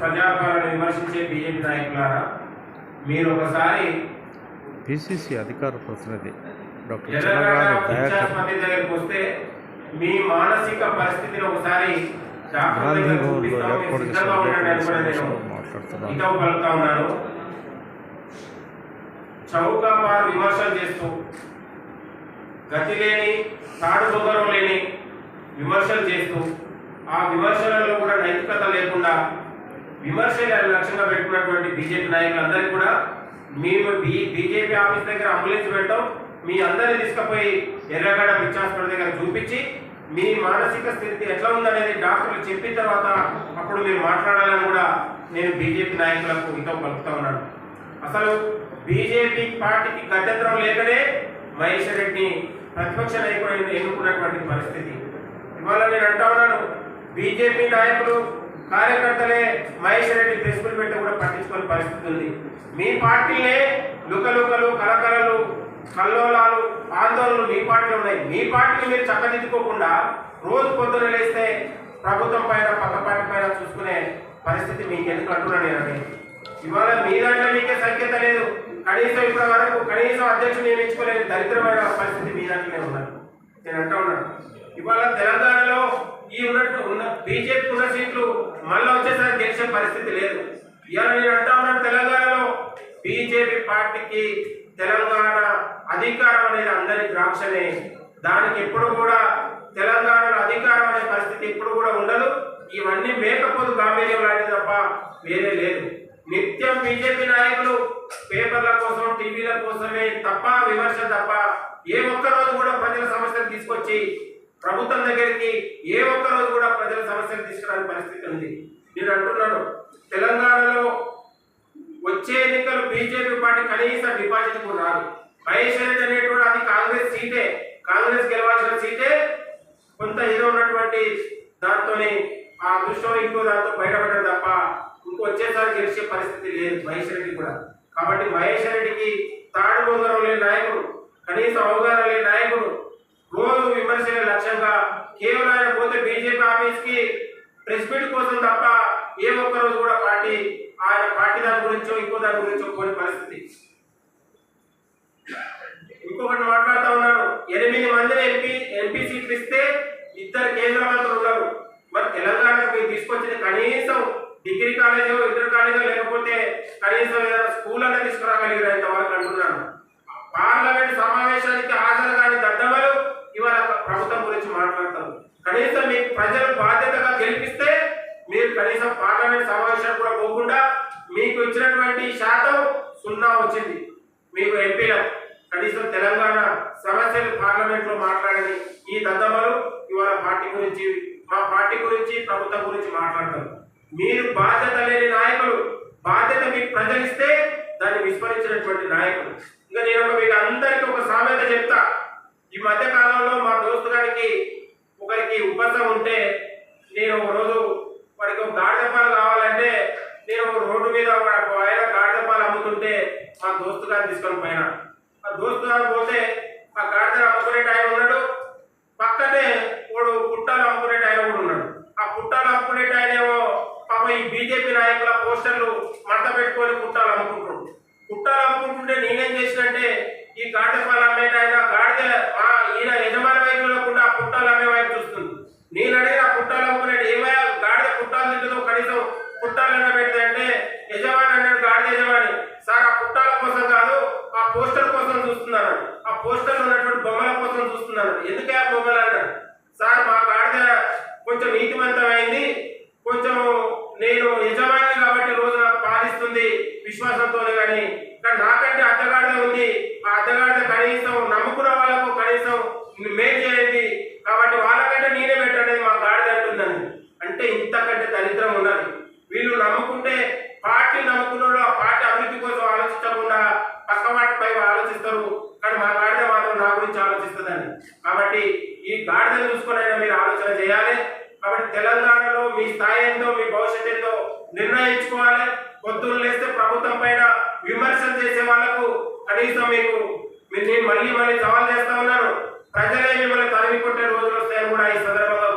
BJP నాయకులారా మీరు ఒకసారి పిసిసి అధికార ప్రతినిధి డాక్టర్ దగ్గరికి వస్తే మీ మానసిక పరిస్థితిని ఒకసారి పలుకుతా ఉన్నాను. చౌకాబార్ విమర్శలు చేస్తూ గతి లేని తాడు దొంగరం లేని విమర్శలు చేస్తూ ఆ విమర్శలలో కూడా నైతికత లేకుండా విమర్శలు లక్ష్యంగా పెట్టుకున్నటువంటి బీజేపీ నాయకులందరికీ కూడా మేము బీ బీజేపీ ఆఫీస్ దగ్గర అంబులెన్స్ పెడతాం. మీ అందరిని తీసుకుపోయి ఎర్రగడ పిచ్చి హాస్పిటల్ దగ్గర చూపించి మీ మానసిక స్థితి ఎట్లా ఉందనేది డాక్టర్లు చెప్పిన తర్వాత అప్పుడు మీరు మాట్లాడాలని కూడా నేను బీజేపీ నాయకులకు హితం పలుకుతా ఉన్నాను. అసలు బీజేపీ పార్టీకి గత్యంతరం లేకనే మహేష్ రెడ్డిని ప్రతిపక్ష నాయకుడు ఎన్నుకున్నటువంటి పరిస్థితి. ఇవాళ నేను అంటా ఉన్నాను బీజేపీ నాయకులు కార్యకర్తలే మహేష్ రెడ్డి ప్రెస్ మీట్ పెట్టి కూడా పట్టించుకునే పరిస్థితి ఉంది. మీ పార్టీలే లుకలుకలు కలకలలు కల్లోలాలు ఆందోళనలు మీ పార్టీలో ఉన్నాయి. మీ పార్టీని మీరు చక్కదిద్దుకోకుండా రోజు పొద్దున లేస్తే ప్రభుత్వం పైన పక్క పార్టీ పైన చూసుకునే పరిస్థితి మీకు ఎందుకు అంటున్నా నేను ఇవాళ మీ దాంట్లో మీకే సంఖ్యత లేదు. కనీసం ఇప్పటి వరకు కనీసం అధ్యక్షుడు నియమించుకోలేని దరిద్రమైన పరిస్థితి మీ దాంట్లోనే ఉన్నది. నేను అంటా ఉన్నాను. ఇవాళ తెలంగాణలో ఈ ఉన్నట్టు ఉన్న బీజేపీ ఉన్న సీట్లు మళ్ళీ వచ్చేసరికి గెలిచే పరిస్థితి లేదు. ఇవాళ నేను అంటా ఉన్నాను తెలంగాణలో బీజేపీ పార్టీకి తెలంగాణ అధికారం అనేది అందరి ద్రాక్షనే. దానికి ఎప్పుడు కూడా తెలంగాణలో అధికారం అనే పరిస్థితి ఎప్పుడు కూడా ఉండదు. ఇవన్నీ మేకపోతు గాంభీర్యం లాంటిది తప్ప వేరే లేదు. నిత్యం బీజేపీ నాయకులు పేపర్ల కోసం టీవీల కోసమే తప్ప విమర్శ తప్ప ఏ ఒక్క రోజు కూడా ప్రజల సమస్యలు తీసుకొచ్చి ప్రభుత్వం దగ్గరికి ఏ ఒక్క రోజు కూడా ప్రజల సమస్యలు తీసుకురాని పరిస్థితి ఉంది. నేను అంటున్నాను తెలంగాణలో వచ్చే ఎన్నికలు బీజేపీ పార్టీ కనీస డిపాజిట్ కూడా రాదు. మహేష్ రెడ్డి అనేటువంటి అది కాంగ్రెస్ సీటే. కాంగ్రెస్ గెలవాల్సిన సీటే కొంత ఏదో ఉన్నటువంటి దాంతోనే ఆ దృష్టం ఇంకో దాంతో బయటపడడం తప్ప ఇంకో వచ్చేసారి గెలిచే పరిస్థితి లేదు మహేష్ రెడ్డి కూడా. కాబట్టి మహేష్ రెడ్డికి తాడు బొందరం లేని నాయకుడు కనీసం అవగాహన లేని నాయకుడు రోజు విమర్శలే లక్ష్యంగా లేకపోతే బీజేపీ ఆఫీస్కి ప్రెస్ మీట్ కోసం తప్ప ఏ ఒక్కరోజు కూడా పార్టీ ఆయన పార్టీ దాని గురించో ఇంకో దాని గురించో పోని పరిస్థితి. ఇంకొకటి మాట్లాడుతూ ఉన్నారు ఎనిమిది మందిని ఎంపీ ఎంపీ సీట్లు ఇస్తే ఇద్దరు కేంద్ర మంత్రులు ఉన్నారు మరి తెలంగాణకు మీరు తీసుకొచ్చిన కనీసం డిగ్రీ కాలేజో ఇంటర్ కాలేజో లేకపోతే కనీసం ఏదైనా స్కూల్ అనేది తీసుకురాగలిగారు ఇంతవరకు అంటున్నాను. వచ్చినటువంటి శాతం సున్నా వచ్చింది. మీకు ఎంపీల కనీసం తెలంగాణ సమస్యలు పార్లమెంట్లో మాట్లాడని ఈ దద్దమ్మలు ఇవాళ పార్టీ గురించి మా పార్టీ గురించి ప్రభుత్వం గురించి మాట్లాడతారు. మీరు బాధ్యత లేని నాయకులు బాధ్యత మీకు ప్రజలిస్తే దాన్ని విస్మరించినటువంటి నాయకులు. ఇంకా నేను ఒక మీకు అందరికీ ఒక సామెత చెప్తా. ఈ మధ్య కాలంలో మా దోస్తు గారికి ఒకరికి ఉపసం ఉంటే నేను ఒక రోజు వాడికి ఒక గాడిద పాలు రోడ్డు మీద ఒక ఆయన గాడిద పాలు అమ్ముతుంటే మా దోస్తు గారు తీసుకొని పోయినా. ఆ దోస్తు గారు పోతే ఆ గాడిద అమ్ముకునే ఆయన ఉన్నాడు. పక్కనే వాడు పుట్టాలు అమ్ముకునే ఆయన కూడా ఉన్నాడు. ఆ పుట్టాలు అమ్ముకునే ఆయన ఏమో పాప ఈ బీజేపీ నాయకుల పోస్టర్లు మడత పెట్టుకొని పుట్టాలు అమ్ముకుంటాడు పుట్టాలు అమ్ముకుంటుంటే నేనేం చేసినంటే ఈ గాడిద పాలు అమ్మేటైనా ఆయన గాడిద ఆ ఈయన యజమాని వైపు లేకుండా ఆ పుట్టాలు అమ్మే వైపు చూస్తుంది. నేను అడిగిన ఆ పుట్టాలు అమ్ముకునేది ఏమయ్యా గాడిద పుట్టాలు తింటుందో కనీసం పుట్టాలన్న పెడితే అంటే యజమాని అన్నాడు గాడిద యజమాని సార్ ఆ పుట్టాల కోసం కాదు ఆ పోస్టర్ కోసం చూస్తున్నాను ఆ పోస్టర్ ఉన్నటువంటి బొమ్మల కోసం చూస్తున్నాను ఎందుకే ఆ బొమ్మలు అన్నాడు సార్ మా గాడిద కొంచెం నీతివంతమైంది కొంచెం నేను యజమాని కాబట్టి రోజు పాలిస్తుంది విశ్వాసంతోనే కానీ కానీ నాకంటే అద్దగాడిద ఉంది. ఆ అద్దగాడిద కనీసం నమ్ముకున్న వాళ్ళకు కనీసం మేలు చేయండి. కాబట్టి వాళ్ళకంటే నేనే పెట్టనేది మా గాడిద అంటుందని. అంటే ఇంతకంటే దరిద్రం ఉన్నది వీళ్ళు నమ్ముకుంటే పార్టీ నమ్ముకున్నాడు ఆ పార్టీ అభివృద్ధి కోసం ఆలోచించకుండా పక్క వాటిపై ఆలోచిస్తారు కానీ మా గాడిద మాత్రం నా గురించి ఆలోచిస్తుందని. కాబట్టి ఈ గాడిదను చూసుకొని అయినా మీరు ఆలోచన చేయాలి. కాబట్టి తెలంగాణలో మీ స్థాయి ఏంటో మీ భవిష్యత్ ఏంటో నిర్ణయించుకోవాలి. పొద్దున్న లేస్తే ప్రభుత్వం పైన విమర్శలు చేసే వాళ్ళకు కనీసం మీకు మీరు నేను మళ్ళీ మళ్ళీ సవాల్ చేస్తా ఉన్నాను. ప్రజలే మిమ్మల్ని తరిమి కొట్టే రోజులు వస్తాయని కూడా ఈ సందర్భంగా